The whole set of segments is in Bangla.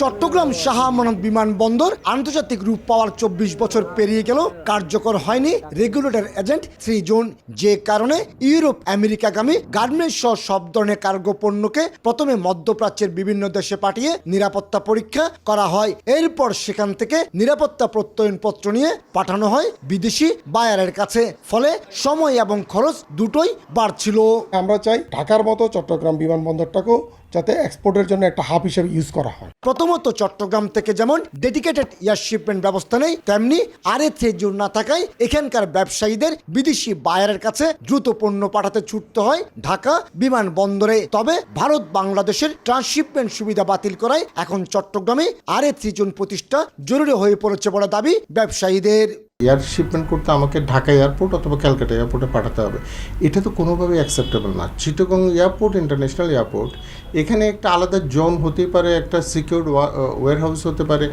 চট্টগ্রাম শাহ আমানত বিমানবন্দর আন্তর্জাতিক রূপ পাওয়ার চব্বিশ বছর পেরিয়ে গেল, কার্যকর হয়নি রেগুলেটর এজেন্ট থ্রি জোন, যে কারণে ইউরোপ আমেরিকাগামী গার্মেন্টস সহ সব ধরনের কার্গো পণ্যকে প্রথমে মধ্যপ্রাচ্যের বিভিন্ন দেশে পাঠিয়ে নিরাপত্তা পরীক্ষা করা হয়। এরপর সেখান থেকে নিরাপত্তা প্রত্যয়নপত্র নিয়ে পাঠানো হয় বিদেশি বায়ারের কাছে। ফলে সময় এবং খরচ দুটোই বাড়ছিল। আমরা চাই ঢাকার মতো চট্টগ্রাম বিমানবন্দরটাকেও যাতে এক্সপোর্টের জন্য একটা হাব হিসেবে ইউজ করা হয়। প্রথমত চট্টগ্রাম থেকে যেমন ডেডিকেটেড এয়ার শিপমেন্ট ব্যবস্থা নেই, তেমনি আর এ জোন না থাকায় এখানকার ব্যবসায়ীদের বিদেশি বায়ারের কাছে দ্রুত পণ্য পাঠাতে ছুটতে হয় ঢাকা বিমানবন্দরে। তবে ভারত বাংলাদেশের ট্রান্সশিপমেন্ট সুবিধা বাতিল করায় এখন চট্টগ্রামে আর এ জোন প্রতিষ্ঠা জরুরি হয়ে পড়েছে বলে দাবি ব্যবসায়ীদের। এয়ার শিপমেন্ট করতে আমাকে ঢাকা এয়ারপোর্ট অথবা ক্যালকাটা এয়ারপোর্টে পাঠাতে হবে। এটা তো কোনোভাবেই অ্যাকসেপ্টেবল না। চিটগং এয়ারপোর্ট ইন্টারন্যাশনাল এয়ারপোর্ট এখানে একটা আলাদা জোন হতেই পারে, একটা সিকিউরড ওয়ার হাউস হতে পারে।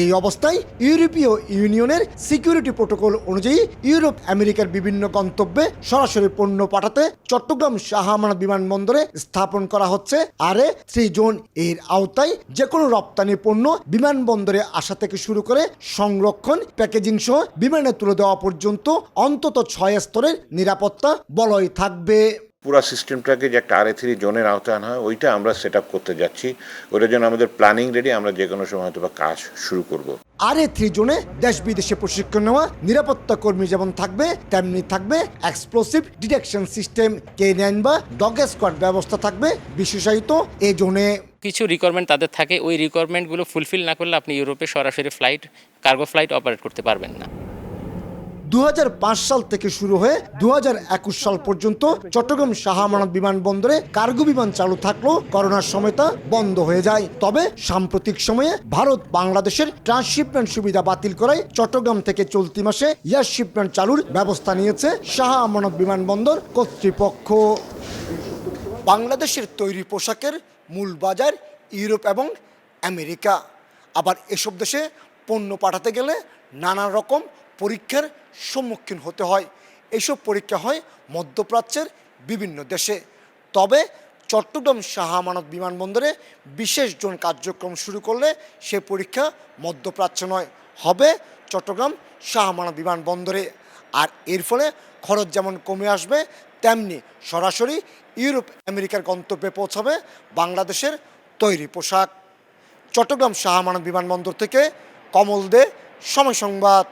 এই অবস্থায় ইউরোপীয় ইউনিয়নের সিকিউরিটি প্রোটোকল অনুযায়ী ইউরোপ আমেরিকার বিভিন্ন গন্তব্যে সরাসরি পণ্য পাঠাতে চট্টগ্রাম শাহ আমানত বিমানবন্দরে স্থাপন করা হচ্ছে। আরে থ্রি জোন এর আওতায় যে কোনো রপ্তানি পণ্য বিমানবন্দরে আসা থেকে শুরু করে সংরক্ষণ, প্যাকেজিং সহ বিমানে তুলে দেওয়া পর্যন্ত অন্তত ছয় স্তরের নিরাপত্তা বলয় থাকবে। পুরো সিস্টেমটাকে যে একটা আরে থ্রি জোনের আওতায় আনা হয় ওইটা আমরা সেট আপ করতে যাচ্ছি। ওইটার জন্য আমাদের প্ল্যানিং রেডি আমরা যে কোনো সময় হয়তো বা কাজ শুরু করব। আর এ থ্রি জোনে দেশ বিদেশে প্রশিক্ষণ নেওয়া নিরাপত্তা কর্মী যেমন থাকবে তেমনি থাকবে explosive detection system K nine বা ডগ স্কোয়াড ব্যবস্থা থাকবে বিশেষায়িত এ জোনে। কিছু রিকোয়ারমেন্ট তাদের থাকে ওই রিকোয়ারমেন্টগুলো ফুলফিল না করলে আপনি ইউরোপে সরাসরি ফ্লাইট কার্গো ফ্লাইট অপারেট করতে পারবেন না। দু হাজার পাঁচ সাল থেকে শুরু হয়ে দু হাজার একুশ সাল পর্যন্ত চট্টগ্রাম শাহ আমানত বিমানবন্দরে কার্গো বিমান চালু থাকলেও করোনার সময় তা বন্ধ হয়ে যায়। তবে সাম্প্রতিক সময়ে ভারত বাংলাদেশের ট্রান্সশিপমেন্ট সুবিধা বাতিল করায় চট্টগ্রাম থেকে চলতি মাসে এয়ার শিপমেন্ট চালুর ব্যবস্থা নিয়েছে শাহ আমানত বিমানবন্দর কর্তৃপক্ষ। বাংলাদেশের তৈরি পোশাকের মূল বাজার ইউরোপ এবং আমেরিকা। আবার এসব দেশে পণ্য পাঠাতে গেলে নানা রকম পরীক্ষার সম্মুখীন হতে হয়। এসব পরীক্ষা হয় মধ্যপ্রাচ্যের বিভিন্ন দেশে। তবে চট্টগ্রাম শাহ আমানত বিমানবন্দরে বিশেষ জোন কার্যক্রম শুরু করলে সে পরীক্ষা মধ্যপ্রাচ্য নয়, হবে চট্টগ্রাম শাহ আমানত বিমানবন্দরে। আর এর ফলে খরচ যেমন কমে আসবে, তেমনি সরাসরি ইউরোপ, আমেরিকার গন্তব্যে পৌঁছাবে বাংলাদেশের তৈরি পোশাক। চট্টগ্রাম শাহ আমানত বিমানবন্দর থেকে কমল দে, সময় সংবাদ।